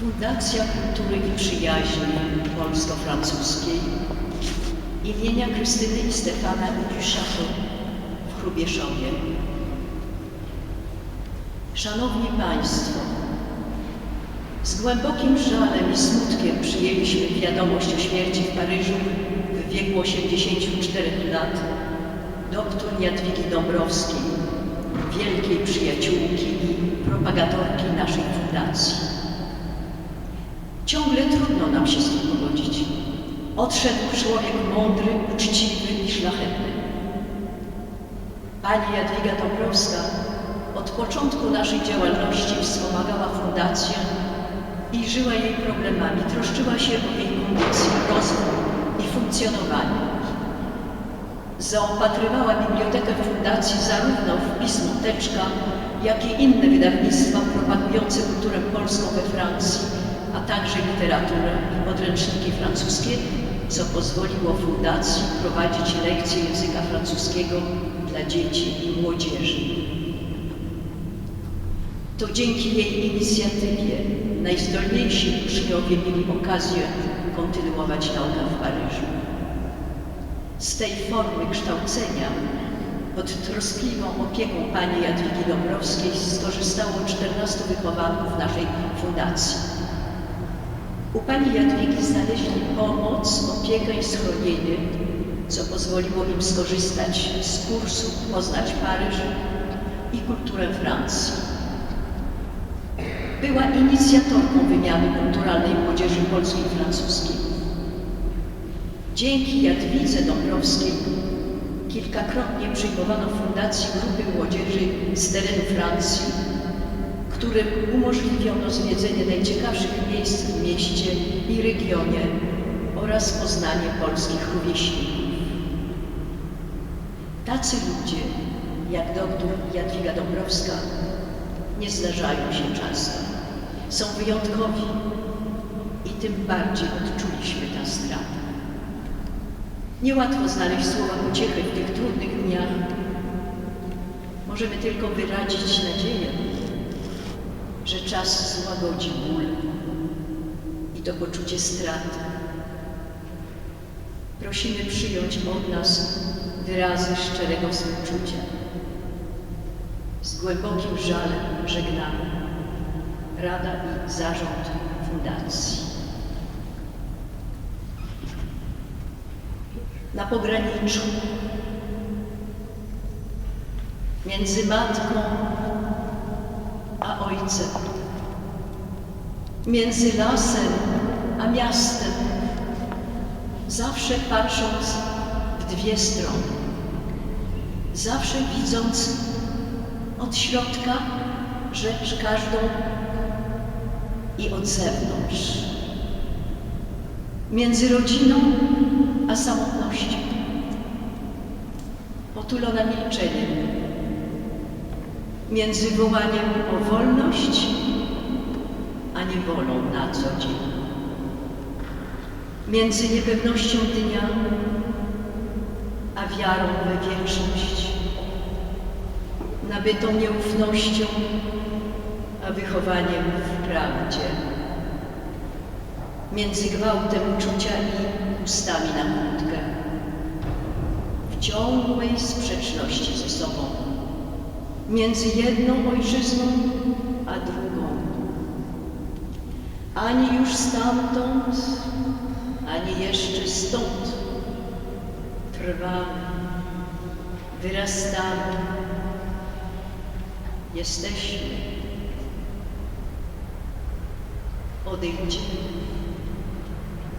Fundacja Kultury i Przyjaźni Polsko-Francuskiej imienia Krystyny i Stefana Duchateau w Chrubieszowie. Szanowni Państwo, z głębokim żalem i smutkiem przyjęliśmy wiadomość o śmierci w Paryżu w wieku 84 lat dr Jadwigi Dąbrowskiej, wielkiej przyjaciółki i propagatorki naszej fundacji. Ciągle trudno nam się z tym pogodzić. Odszedł człowiek mądry, uczciwy i szlachetny. Pani Jadwiga Dąbrowska od początku naszej działalności wspomagała fundację i żyła jej problemami, troszczyła się o jej kondycję, rozwój i funkcjonowanie. Zaopatrywała bibliotekę fundacji zarówno w pismo Teczka, jak i inne wydawnictwa propagujące kulturę polską we Francji, a także literaturę i podręczniki francuskie, co pozwoliło fundacji prowadzić lekcje języka francuskiego dla dzieci i młodzieży. To dzięki jej inicjatywie najzdolniejsi uczniowie mieli okazję kontynuować naukę w Paryżu. Z tej formy kształcenia pod troskliwą opieką pani Jadwigi Dąbrowskiej skorzystało 14 wychowanków naszej fundacji. U pani Jadwigi znaleźli pomoc, opiekę i schronienie, co pozwoliło im skorzystać z kursu Poznać Paryż i kulturę Francji. Była inicjatorką wymiany kulturalnej młodzieży polskiej i francuskiej. Dzięki Jadwidze Dąbrowskiej kilkakrotnie przyjmowano w fundacji grupy młodzieży z terenu Francji, którym umożliwiono zwiedzenie najciekawszych miejsc w mieście i regionie oraz poznanie polskich rówieśników. Tacy ludzie, jak doktor Jadwiga Dąbrowska, nie zdarzają się często. Są wyjątkowi i tym bardziej odczuliśmy tę stratę. Niełatwo znaleźć słowa pociechy w tych trudnych dniach. Możemy tylko wyrazić nadzieję, że czas złagodzi ból i to poczucie straty. Prosimy przyjąć od nas wyrazy szczerego współczucia. Z głębokim żalem żegnamy Rada i Zarząd Fundacji. Na pograniczu między matką między lasem a miastem, zawsze patrząc w dwie strony, zawsze widząc od środka rzecz każdą i od zewnątrz. Między rodziną a samotnością. Potulona milczeniem. Między wołaniem o wolność, a niewolą na co dzień. Między niepewnością dnia, a wiarą we wieczność nabytą nieufnością, a wychowaniem w prawdzie, między gwałtem uczucia i ustami na kłódkę, w ciągłej sprzeczności ze sobą, między jedną ojczyzną a drugą. Ani już stamtąd, ani jeszcze stąd trwamy, wyrastamy, jesteśmy. Odejdźmy